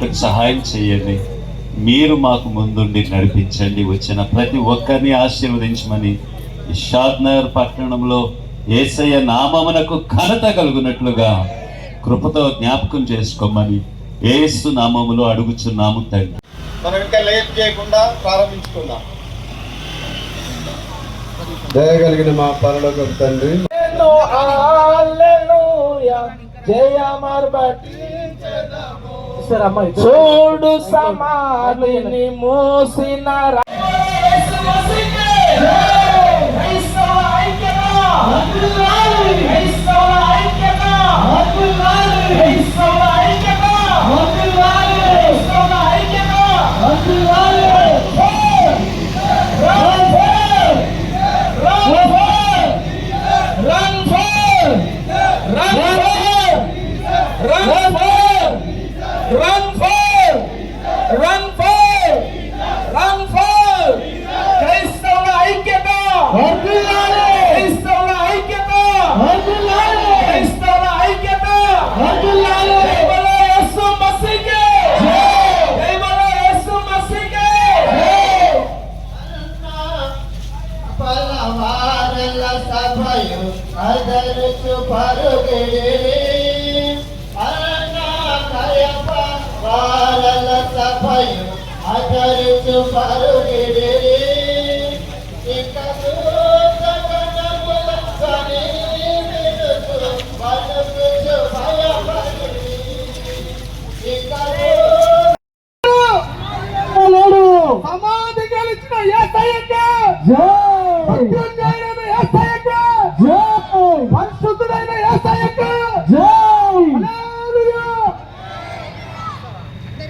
వెళ్ళటకు సహాయం చేయండి. మీరు మాకు ముందుండి నడిపించండి. వచ్చిన ప్రతి ఒక్కరిని ఆశీర్వదించమని ఈ షాద్ నగర్ పట్టణంలో ఏసయ్య నామమునకు ఘనత కలుగునట్లుగా కృపతో జ్ఞాపకం చేసుకోమని ఏసు నామములో అడుగుచున్నాము తండ్రి. మనం ఇంకా లేట్ చేయకుండా ప్రారంభించుకుందాం. దయగలిగిన మా పరలోక తండ్రి. చూడు సమాధిని మోసిన pai, apareceu para o. E casou, sacana, bola, sabe, minuto, olha o que seu. E casou.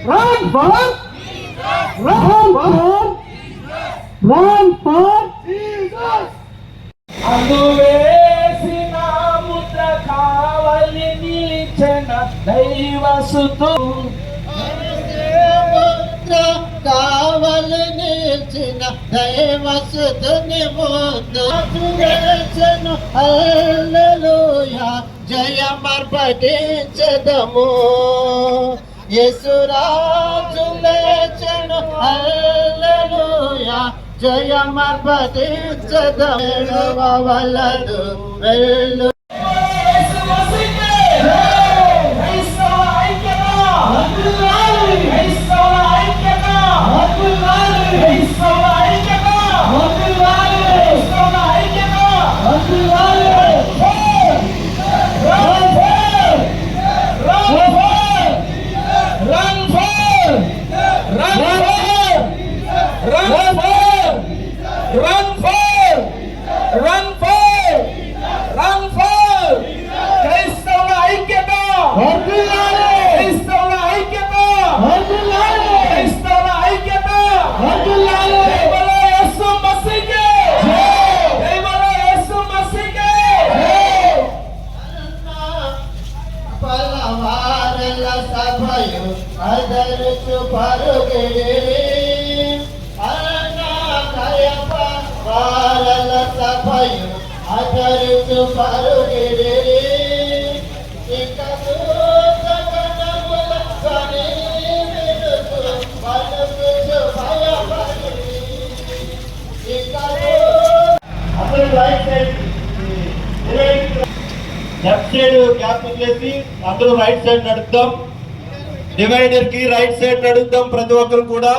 Run for Jesus. Run for Jesus. Run for Jesus. అందువేసిన Mudra కావలి నిలిచిన దైవసుతు పుత్ర కావలి నిలిచిన దైవ సుతుని ముందు సురేచను హల్లెలూయా జయమర్పటించదము యేసురాజు లేచను హల్లెలూయా. జయమర్పటించదము వలదు వెళ్ళు. రైట్ సైడ్ నడుద్దాం డివైడర్కి రైట్ సైడ్ నడుద్దాం ప్రతి ఒక్కరు కూడా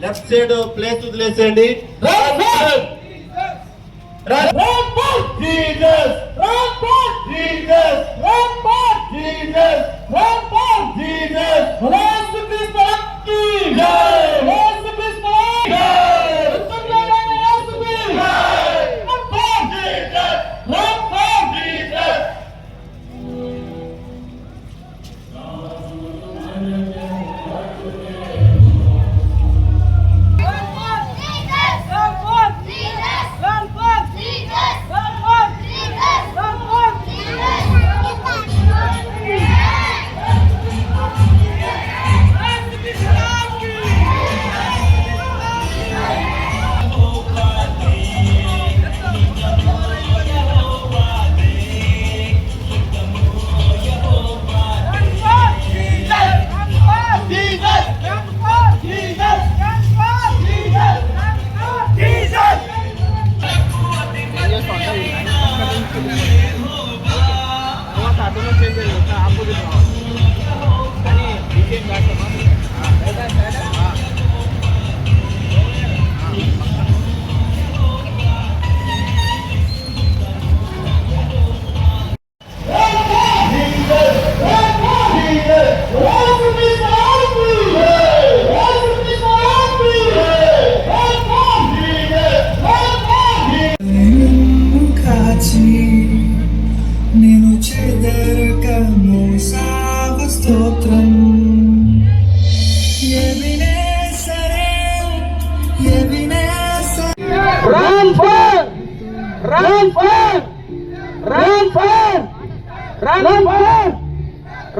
లెఫ్ట్ సైడ్ ప్లేస్ వదిలేసేయండి జీసస్ నేను చెదరక మోసావ స్తోత్రం Run for! Run for! Run for! Run for!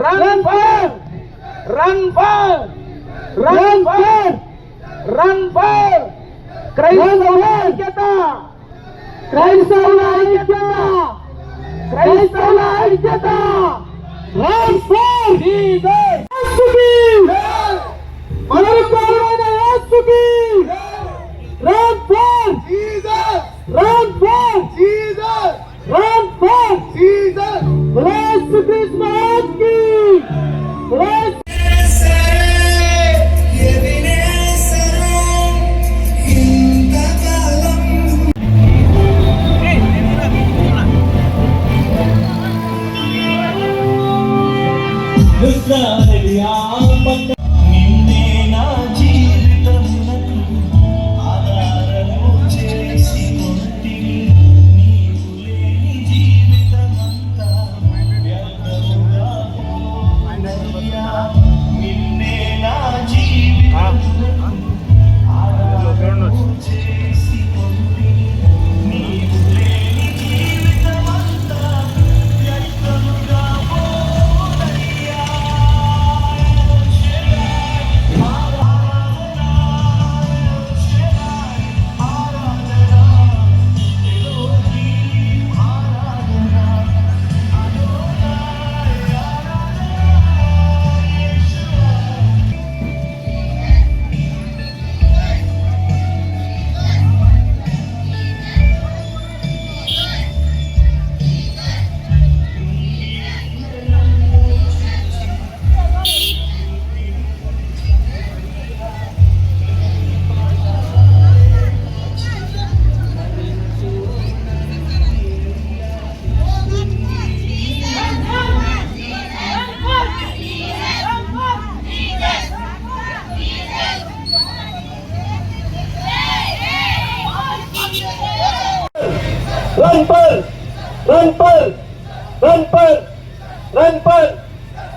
Run for! Run for! Run for! Run for! క్రైస్తవ ఐక్యత క్రైస్తవ ఐక్యత Jesus! Jesus! Run Jesus! Run Jesus! Run Jesus! Run for Jesus! Run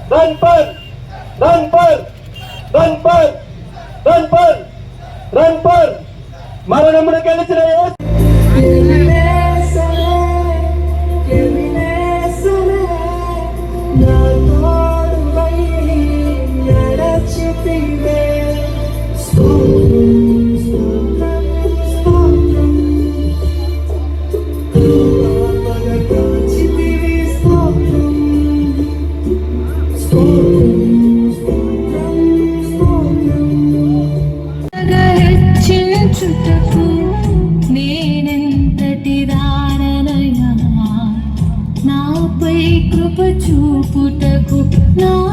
Ranpan! Ranpan! Ranpan! Ranpan! Ranpan! மரணம் கிடைச்சிடையே No.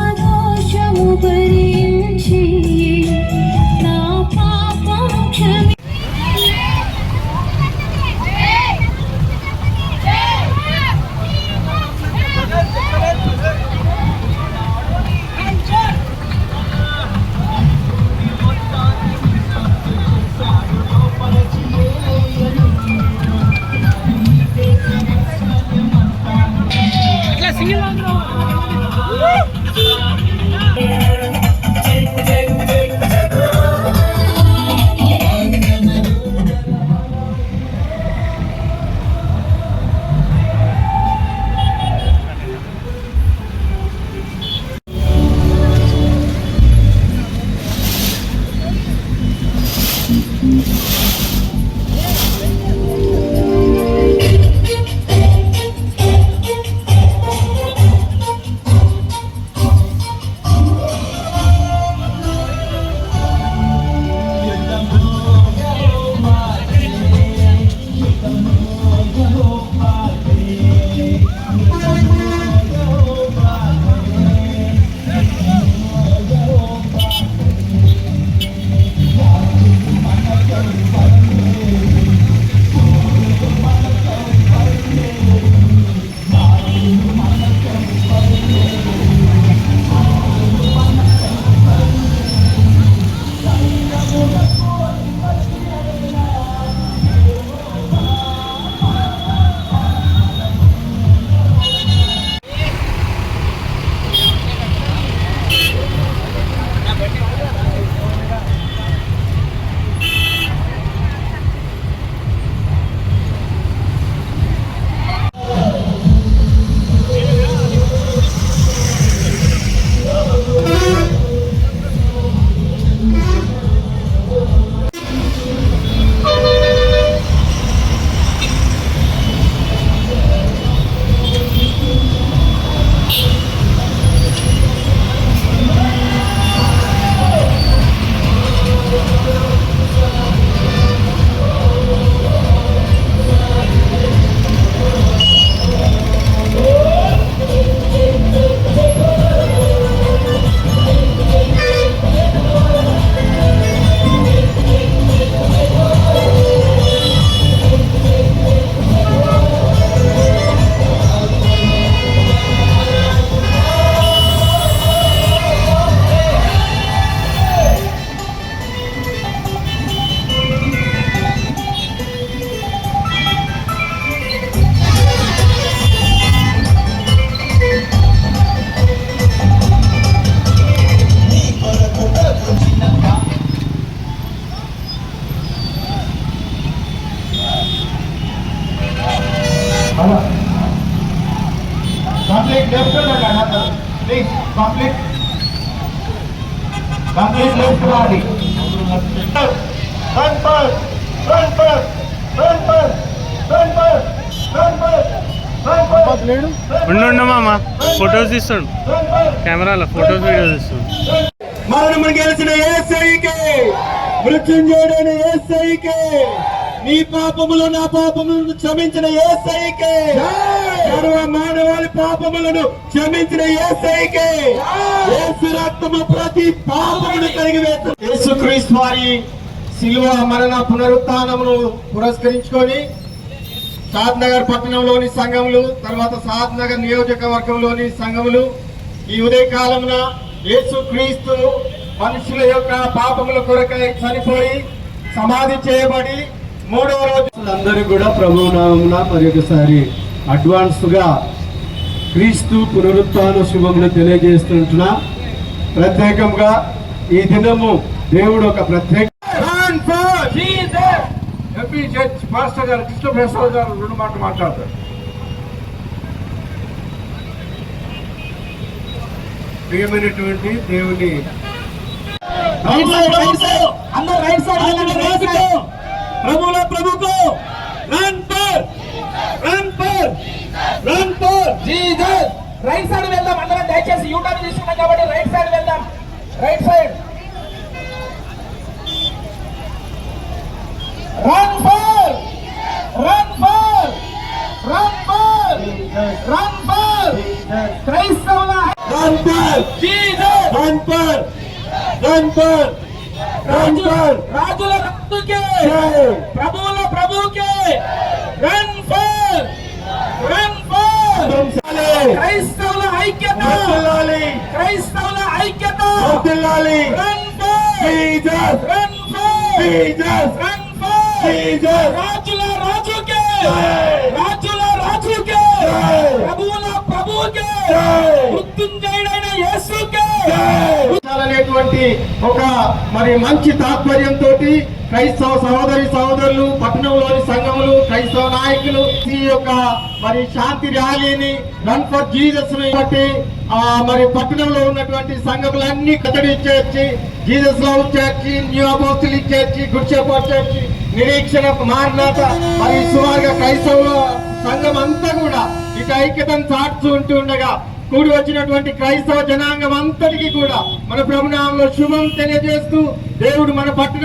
ఫర్ మామ. Photos తీస్తుండు. కెమెరాలో ఫొటోస్ వీడియోస్ తీస్తుండు. మరణము గెలిచిన ఏసైకే మృత్యుంజయుడైన ఏసైకే నీ పాపములు నా పాపములను క్షమించిన ఏసైకే. సర్వ మానవాళి పాపములను క్షమించిన ఏసైకే. యేసు రక్తము ప్రతి పాపమును కలిగి యేసుక్రీస్తు వారి శిలువ మరణ పునరుత్నమును పురస్కరించుకొని సాద్ నగర్ పట్టణంలోని సంఘములు తర్వాత సాద్ నగర్ నియోజకవర్గంలోని సంఘములు ఈ ఉదయ కాలమున యేసు క్రీస్తు మనుషుల యొక్క పాపముల కొరకై చనిపోయి సమాధి చేయబడి మూడవ రోజు అందరూ కూడా ప్రభు నామమున మరి ఒకసారి అడ్వాన్స్గా క్రీస్తు పునరుత్న శుభములు తెలియజేస్తుంటున్నా. ప్రత్యేకంగా ఈ దినము దేవుడు ఒక ప్రత్యేక ఎంపీ చర్చ్ పాస్టర్ గారు కృష్ణ ప్రసాద్ గారు రెండు మాటలు మాట్లాడతారు. ప్రియమైనటువంటి దేవుని అందరూ రైట్ సైడ్ వెళ్ళండి రైట్ సైడ్. ప్రభుల ప్రభుకు run for run for run for. Jesus right side వెళ్దాం అందరం దయచేసి యూ టర్న్ తీసుకున్నాం కాబట్టి రైట్ సైడ్ వెళ్దాం. Right side. Run for run for run for run for క్రైస్తవుల run for Jesus run for run for run for రాజుల జై ప్రభువుల ప్రభువుకే రన్ ఫర్ రన్ ఫర్ క్రైస్తవుల ఐక్యత క్రైస్తవుల ఐక్యత run for Jesus run for Jesus రాజుల రాజుకే. రాజుల. ప్రభువుల ప్రభువుకే. జై. మృత్యుంజయుడైన యేసుకే. అనేటువంటి ఒక మరి మంచి తాత్పర్యంతో క్రైస్తవ సహోదరి సహోదరులు పట్టణంలోని సంఘములు క్రైస్తవ నాయకులు ఈ యొక్క మరి శాంతి ర్యాలీని రన్ ఫర్ జీసస్ బట్టి మరి పట్టణంలో ఉన్నటువంటి సంఘములన్నీ కట్టడి చేర్చి జీసస్ లవ్ చర్చి న్యూ అపోస్తులు చర్చి గుడ్ షెపర్డ్ చర్చి నిరీక్షణ మారినాత మరి సుమారుగా క్రైస్తవ సంఘం అంతా కూడా ఇక ఐక్యతను చాటుతూ ఉంటూ ఉండగా కూడి వచ్చినటువంటి క్రైస్తవ జనాంగం అంతటికి కూడా మన ప్రభునామంలో శుభం తెలియజేస్తూ దేవుడు మన పట్టణ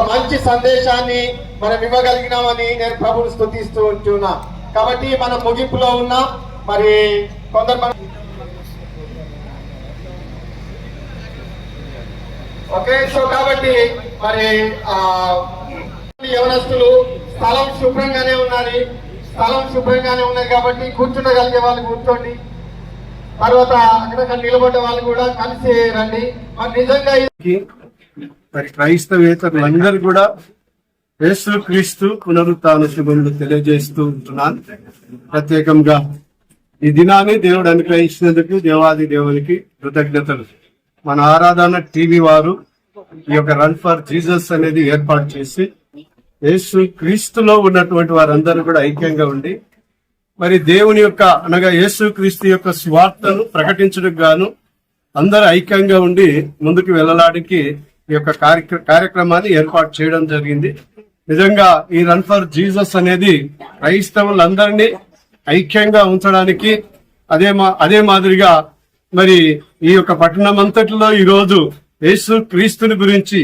ఒక మంచి సందేశాన్ని మనం ఇవ్వగలిగినామని నేను ప్రభుని స్థుతిస్తూ ఉంటున్నా. కాబట్టి మనం ముగింపులో ఉన్న. మరి కొందరు ఓకే సో కాబట్టి మరి ఆ యవనస్తులు స్థలం శుభ్రంగానే ఉన్నది. స్థలం శుభ్రంగానే ఉన్నది కాబట్టి కూర్చుండగలిగే వాళ్ళు కూర్చోండి. తర్వాత అక్కడక్కడ నిలబడ్డ వాళ్ళు కూడా కలిసి రండి. మరి నిజంగా మరి క్రైస్తవేతరులందరూ కూడా యేసు క్రీస్తు పునరుత్న శుభములు తెలియజేస్తూ ఉంటున్నాను. ప్రత్యేకంగా ఈ దినాన్ని దేవుడు అనుగ్రహించినందుకు దేవాది దేవునికి కృతజ్ఞతలు. మన ఆరాధన టీవీ వారు ఈ యొక్క రన్ ఫర్ జీసస్ అనేది ఏర్పాటు చేసి యేసు క్రీస్తులో ఉన్నటువంటి వారందరూ కూడా ఐక్యంగా ఉండి మరి దేవుని యొక్క అనగా యేసు క్రీస్తు యొక్క స్వార్థను ప్రకటించడం గాను అందరూ ఐక్యంగా ఉండి ముందుకు వెళ్ళడానికి ఈ యొక్క కార్యక్రమాన్ని ఏర్పాటు చేయడం జరిగింది. నిజంగా ఈ రన్ ఫర్ జీసస్ అనేది క్రైస్తవులందరినీ ఐక్యంగా ఉంచడానికి అదే మా అదే మాదిరిగా మరి ఈ యొక్క పట్టణం అంతటిలో ఈరోజు యేసు క్రీస్తుని గురించి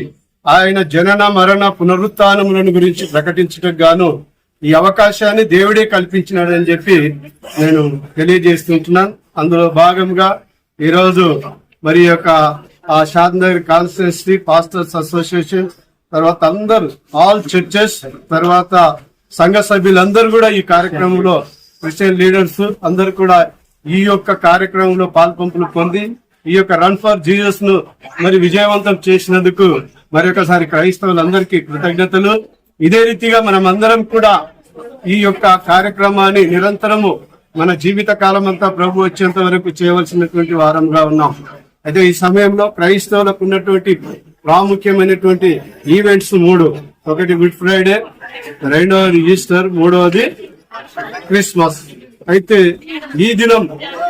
ఆయన జనన మరణ పునరుత్నములను గురించి ప్రకటించటం గాను ఈ అవకాశాన్ని దేవుడే కల్పించినాడని చెప్పి నేను తెలియజేస్తుంటున్నాను. అందులో భాగంగా ఈరోజు మరి యొక్క ఆ షాద్నగర్ కాన్స్టిట్యూన్సీ పాస్టర్స్ అసోసియేషన్ తర్వాత అందరు ఆల్ చర్చెస్ తర్వాత సంఘ సభ్యులందరూ కూడా ఈ కార్యక్రమంలో క్రిస్టియన్ లీడర్స్ అందరు కూడా ఈ యొక్క కార్యక్రమంలో పాల్పంపులు పొంది ఈ యొక్క రన్ ఫర్ జీజస్ను మరి విజయవంతం చేసినందుకు మరి ఒకసారి క్రైస్తవులందరికీ కృతజ్ఞతలు. ఇదే రీతిగా మనం అందరం కూడా ఈ యొక్క కార్యక్రమాన్ని నిరంతరము మన జీవిత కాలం అంతా ప్రభు వచ్చేంత వరకు చేయవలసినటువంటి వారంగా ఉన్నాం. అయితే ఈ సమయంలో క్రైస్తవులకు ఉన్నటువంటి ప్రాముఖ్యమైనటువంటి ఈవెంట్స్ మూడు. ఒకటి గుడ్ ఫ్రైడే రెండవది ఈస్టర్ మూడవది క్రిస్మస్. అయితే ఈ దినం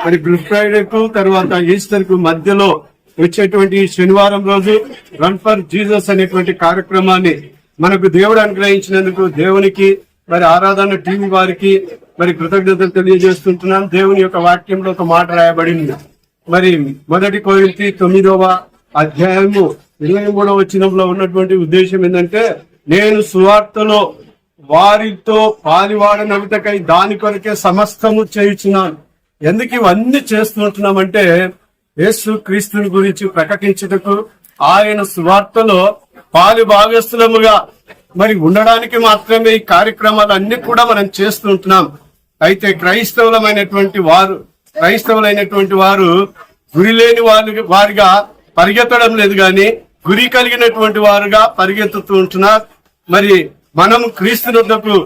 మరి గుడ్ ఫ్రైడేకు తర్వాత ఈస్టర్కు మధ్యలో వచ్చేటువంటి ఈ శనివారం రోజు రన్ ఫర్ జీసస్ అనేటువంటి కార్యక్రమాన్ని మనకు దేవుడు అనుగ్రహించినందుకు దేవునికి మరి ఆరాధన టీం వారికి మరి కృతజ్ఞతలు తెలియజేస్తుంటున్నాను. దేవుని యొక్క వాక్యంలో ఒక మాట రాయబడింది. మరి మొదటి కోరింతి తొమ్మిదవ అధ్యాయము ఇరవై మూడవ చిన్నంలో ఉన్నటువంటి ఉద్దేశం ఏంటంటే నేను సువార్తలో వారితో పాలివాడనవిటకై దాని కొరకే సమస్తము చేయుచున్నాను. ఎందుకు ఇవన్నీ చేస్తుంటున్నామంటే యేసు క్రీస్తుని గురించి ప్రకటించుటకు ఆయన సువార్తలో పాలి భాగస్థులముగా మరి ఉండడానికి మాత్రమే ఈ కార్యక్రమాలు అన్ని కూడా మనం చేస్తుంటున్నాం అయితే క్రైస్తవులమైనటువంటి వారు క్రైస్తవులైనటువంటి వారు గురి లేని వారి వారిగా పరిగెత్తడం లేదు గాని గురి కలిగినటువంటి వారుగా పరిగెత్తుతూ ఉంటున్నారు. మరి మనం క్రీస్తునకు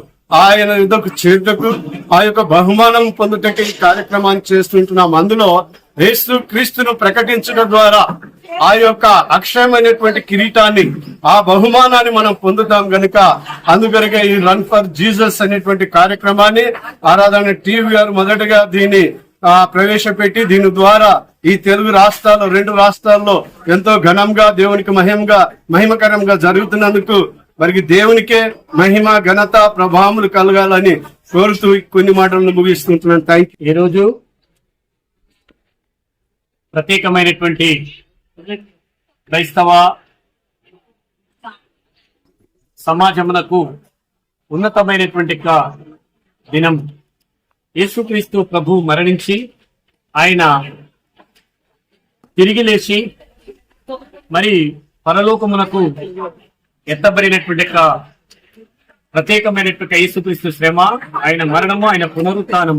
ఆయన యుద్ధకు చేరుటకు ఆ యొక్క బహుమానం పొందుటకు ఈ కార్యక్రమాన్ని చేస్తుంటున్నాం అందులో యేసు క్రీస్తును ప్రకటించడం ద్వారా ఆ యొక్క అక్షయమైనటువంటి కిరీటాన్ని ఆ బహుమానాన్ని మనం పొందుతాం గనుక అందుకనుక ఈ రన్ ఫర్ జీసస్ అనేటువంటి కార్యక్రమాన్ని ఆరాధన టీవీ గారు మొదటగా దీన్ని ప్రవేశపెట్టి దీని ద్వారా ఈ తెలుగు రాష్ట్రాల్లో రెండు రాష్ట్రాల్లో ఎంతో ఘనంగా దేవునికి మహిమగా మహిమకరంగా జరుగుతున్నందుకు మరి దేవునికే మహిమ ఘనత ప్రభావములు కలగాలని కోరుతూ కొన్ని మాటలను ముగిస్తుంటున్నాను థ్యాంక్ యూ ఈరోజు ప్రత్యేకమైనటువంటి క్రైస్తవ సమాజమునకు ఉన్నతమైనటువంటి దినం. యేసుక్రీస్తు ప్రభు మరణించి ఆయన తిరిగి లేచి మరి పరలోకమునకు ఎత్తబడినటువంటి యొక్క ప్రత్యేకమైనటువంటి యేసుక్రీస్తు శ్రమ ఆయన మరణము ఆయన పునరుత్నం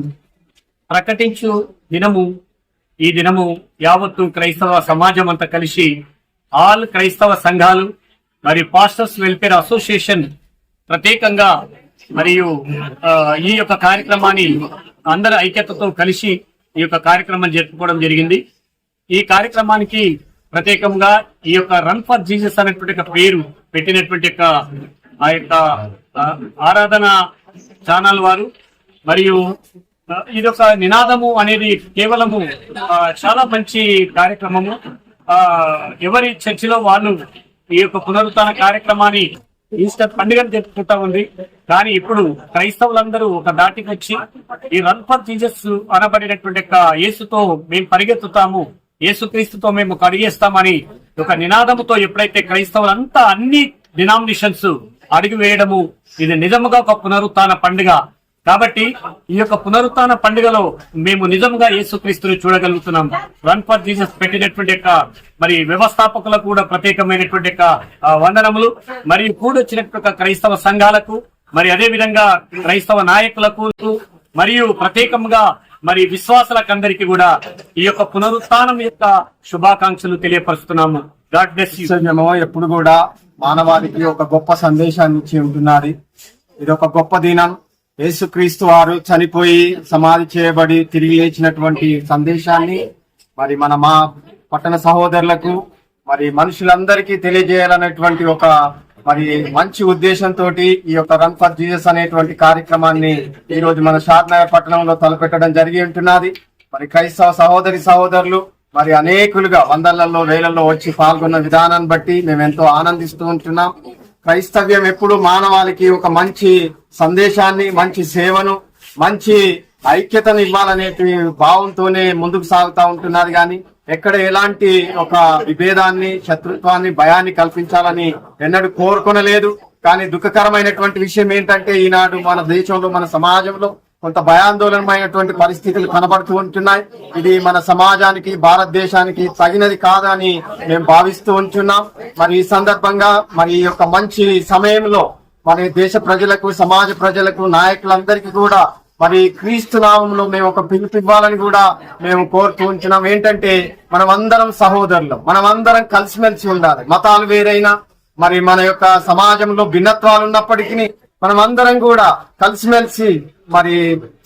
ప్రకటించు దినము ఈ దినము యావత్తు క్రైస్తవ సమాజం అంతా కలిసి ఆల్ క్రైస్తవ సంఘాలు మరియు పాస్టర్స్ వెల్ఫేర్ అసోసియేషన్ ప్రత్యేకంగా మరియు ఈ యొక్క కార్యక్రమాన్ని అందరి ఐక్యతతో కలిసి ఈ యొక్క కార్యక్రమం జరుపుకోవడం జరిగింది. ఈ కార్యక్రమానికి ప్రత్యేకంగా ఈ యొక్క రన్ ఫర్ జీసస్ అనేటువంటి పేరు పెట్టినటువంటి యొక్క ఆ యొక్క ఆరాధన ఛానల్ వారు. మరియు ఇది ఒక నినాదము అనేది కేవలము చాలా మంచి కార్యక్రమము. ఎవరి చర్చిలో వాళ్ళు ఈ యొక్క పునరుత్న కార్యక్రమాన్ని ఈస్టర్ పండుగను జరుపుకుంటా ఉంది కానీ ఇప్పుడు క్రైస్తవులందరూ ఒక దాటికి వచ్చి ఈ రన్ ఫర్ జీజస్ అనబడినటువంటి యొక్క యేసుతో మేము పరిగెత్తుతాము. యేసుక్రీస్తుతో మేము కడిగేస్తామని ఒక నినాదముతో ఎప్పుడైతే క్రైస్తవులంతా అన్ని డినామినేషన్స్ అడుగు వేయడము ఇది నిజముగా ఒక పునరుత్న పండుగ. కాబట్టి ఈ యొక్క పునరుత్న పండుగలో మేము నిజంగా యేసుక్రీస్తుని చూడగలుగుతున్నాం. రన్ ఫర్ జీసస్ పెట్టినటువంటి యొక్క మరి వ్యవస్థాపకులకు కూడా ప్రత్యేకమైనటువంటి యొక్క వందనములు. మరియు కూడొచ్చినటువంటి క్రైస్తవ సంఘాలకు మరి అదే విధంగా క్రైస్తవ నాయకులకు మరియు ప్రత్యేకంగా మరి విశ్వాసులకందరికీ కూడా ఈ యొక్క పునరుత్నం యొక్క శుభాకాంక్షలు తెలియపరుస్తున్నాము. గాడ్ బ్లెస్ యూ ఎప్పుడు కూడా మానవాళికి ఒక గొప్ప సందేశాన్ని ఇచ్చి ఉంటున్నది. ఇది ఒక గొప్ప దినం. యేసుక్రీస్తు వారు చనిపోయి సమాధి చేయబడి తిరిగి లేచినటువంటి సందేశాన్ని మరి మన మా పట్టణ సహోదరులకు మరి మనుషులందరికీ తెలియజేయాలనేటువంటి ఒక మరి మంచి ఉద్దేశంతో ఈ యొక్క రన్ ఫర్ జీజస్ అనేటువంటి కార్యక్రమాన్ని ఈ రోజు మన షాద్నగర్ పట్టణంలో తలపెట్టడం జరిగి ఉంటున్నది. మరి క్రైస్తవ సహోదరి సహోదరులు మరి అనేకులుగా వందలలో వేలల్లో వచ్చి పాల్గొన్న విధానాన్ని బట్టి మేము ఎంతో ఆనందిస్తూ ఉంటున్నాం. క్రైస్తవ్యం ఎప్పుడు మానవాళికి ఒక మంచి సందేశాన్ని మంచి సేవను మంచి ఐక్యతను ఇవ్వాలనే భావంతోనే ముందుకు సాగుతా ఉంటున్నారు కానీ ఎక్కడ ఎలాంటి ఒక విభేదాన్ని శత్రుత్వాన్ని భయాన్ని కల్పించాలని ఎన్నడూ కోరుకొనలేదు. కానీ దుఃఖకరమైనటువంటి విషయం ఏంటంటే ఈనాడు మన దేశంలో మన సమాజంలో కొంత భయాందోళనమైనటువంటి పరిస్థితులు కనబడుతూ ఉంటున్నాయి. ఇది మన సమాజానికి భారతదేశానికి తగినది కాదని మేము భావిస్తూ ఉంటున్నాం. మరి ఈ సందర్భంగా మరి ఈ యొక్క మంచి సమయంలో మరి దేశ ప్రజలకు సమాజ ప్రజలకు నాయకులందరికీ కూడా మరి క్రీస్తు నామంలో మేము ఒక పిలుపు ఇవ్వాలని కూడా మేము కోరుతూ ఉంచినాం. ఏంటంటే మనం అందరం సహోదరులు మనం అందరం కలిసిమెలిసి ఉండాలి. మతాలు వేరైనా మరి మన యొక్క సమాజంలో భిన్నత్వాలు ఉన్నప్పటికీ మనం అందరం కూడా కలిసిమెలిసి మరి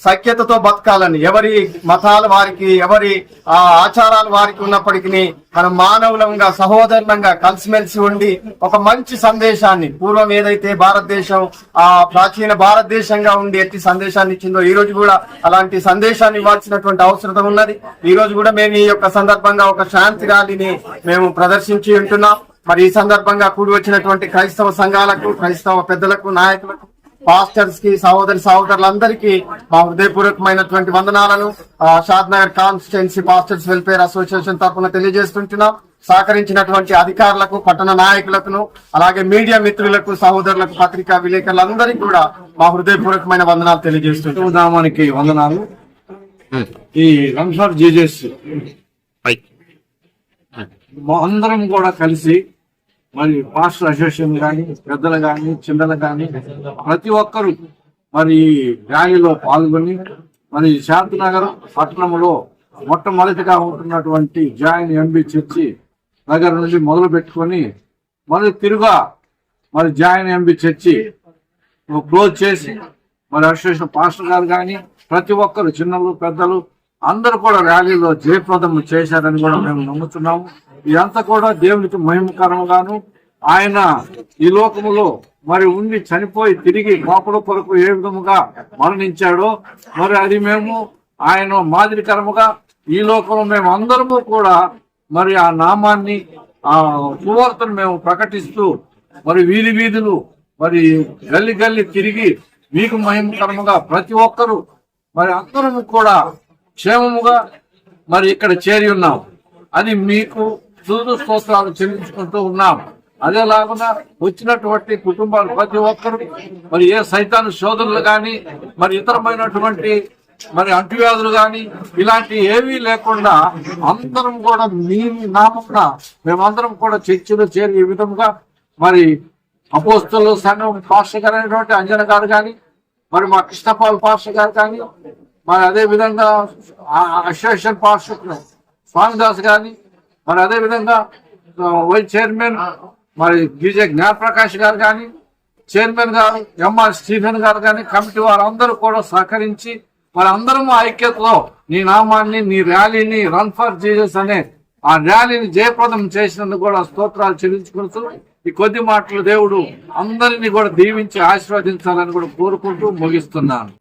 సఖ్యతతో బతకాలని ఎవరి మతాలు వారికి ఎవరి ఆ ఆచారాలు వారికి ఉన్నప్పటికీ మనం మానవులంగా సహోదరులంగా కలిసిమెలిసి ఉండి ఒక మంచి సందేశాన్ని పూర్వం ఏదైతే భారతదేశం ఆ ప్రాచీన భారతదేశంగా ఉండి ఎట్టి సందేశాన్ని ఇచ్చిందో ఈ రోజు కూడా అలాంటి సందేశాన్ని ఇవ్వాల్సినటువంటి అవసరం ఉన్నది. ఈ రోజు కూడా మేము ఈ యొక్క సందర్భంగా ఒక శాంతి ర్యాలీని మేము ప్రదర్శించి ఉంటున్నాం. మరి ఈ సందర్భంగా కూడి వచ్చినటువంటి క్రైస్తవ సంఘాలకు క్రైస్తవ పెద్దలకు నాయకులకు పాస్టర్స్కి సహోదరి సహోదరులందరికీ మా హృదయపూర్వకమైనటువంటి వందనాలను ఆ, Shadnagar constituency pastors welfare association తరఫున తెలియజేస్తుంటున్నాం. సహకరించినటువంటి అధికారులకు పట్టణ నాయకులకు అలాగే మీడియా మిత్రులకు సహోదరులకు పత్రికా విలేకరులందరికీ కూడా మా హృదయపూర్వకమైన వందనాలు తెలియజేస్తుంటాం నామానికి వందనాలు. ఈ రంసార్ జీజస్ అందరం కూడా కలిసి మరి పాస్టర్ అసోసియేషన్ కానీ పెద్దలు కానీ చిన్నలు కానీ ప్రతి ఒక్కరు మరి ఈ ర్యాలీలో పాల్గొని మరి శాంతినగర్ పట్టణంలో మొట్టమొదటిగా ఉంటున్నటువంటి జాయిన్ ఎంబీ చర్చి దగ్గర నుంచి మొదలు పెట్టుకొని మరి తిరుగా మరి జాయిన్ ఎంబీ చర్చి క్లోజ్ చేసి మరి అసోసియేషన్ పాస్టర్ గారు కానీ ప్రతి ఒక్కరు చిన్నలు పెద్దలు అందరూ కూడా ర్యాలీలో జయప్రదం చేశారని కూడా మేము నమ్ముతున్నాము ఇదంతా కూడా దేవునికి మహిమకరంగాను ఆయన ఈ లోకములో మరి ఉండి చనిపోయి తిరిగి పాపల కొరకు ఏ విధముగా మరణించాడో మరి అది మేము ఆయన మాదిరికరముగా ఈ లోకంలో మేము అందరము కూడా మరి ఆ నామాన్ని ఆ సువార్తను మేము ప్రకటిస్తూ మరి వీధి వీధులు మరి గల్లి గల్లి తిరిగి మీకు మహిమకరముగా ప్రతి ఒక్కరూ మరి అందరము కూడా క్షేమముగా మరి ఇక్కడ చేరి ఉన్నాం. అది మీకు సూర్య స్తోత్రాలు చెల్లించుకుంటూ ఉన్నాం. అదేలాగున వచ్చినటువంటి కుటుంబాలు ప్రతి ఒక్కరు మరి ఏ సైతాను శోధనలు కానీ మరి ఇతరమైనటువంటి మరి అంటువ్యాధులు కానీ ఇలాంటి ఏవీ లేకుండా అందరం కూడా మీ నామమున మేమందరం కూడా చర్చిలో చేరి ఈ విధంగా మరి అపోస్తులు సంఘం పాస్టర్ గారు అయినటువంటి అంజన గారు కానీ మరి మా కృష్ణపాల్ పాస్టర్ గారు కానీ మరి అదే విధంగా అసోసియేషన్ పాస్టర్ స్వామిదాస్ గారిని మరి అదే విధంగా వైస్ చైర్మన్ మరి బీజే జ్ఞానప్రకాష్ గారు కానీ చైర్మన్ గారు ఎంఆర్ స్టీఫెన్ గారు కానీ కమిటీ వారందరూ కూడా సహకరించి మరి ఐక్యతలో నీ నామాన్ని నీ ర్యాలీని రన్ ఫర్ జీసస్ అనే ఆ ర్యాలీని జయప్రదం చేసినందుకు కూడా స్తోత్రాలు చెల్లించుకుంటూ ఈ కొద్ది మాటలు దేవుడు అందరినీ కూడా దీవించి ఆశీర్వదించాలని కూడా కోరుకుంటూ ముగిస్తున్నాను.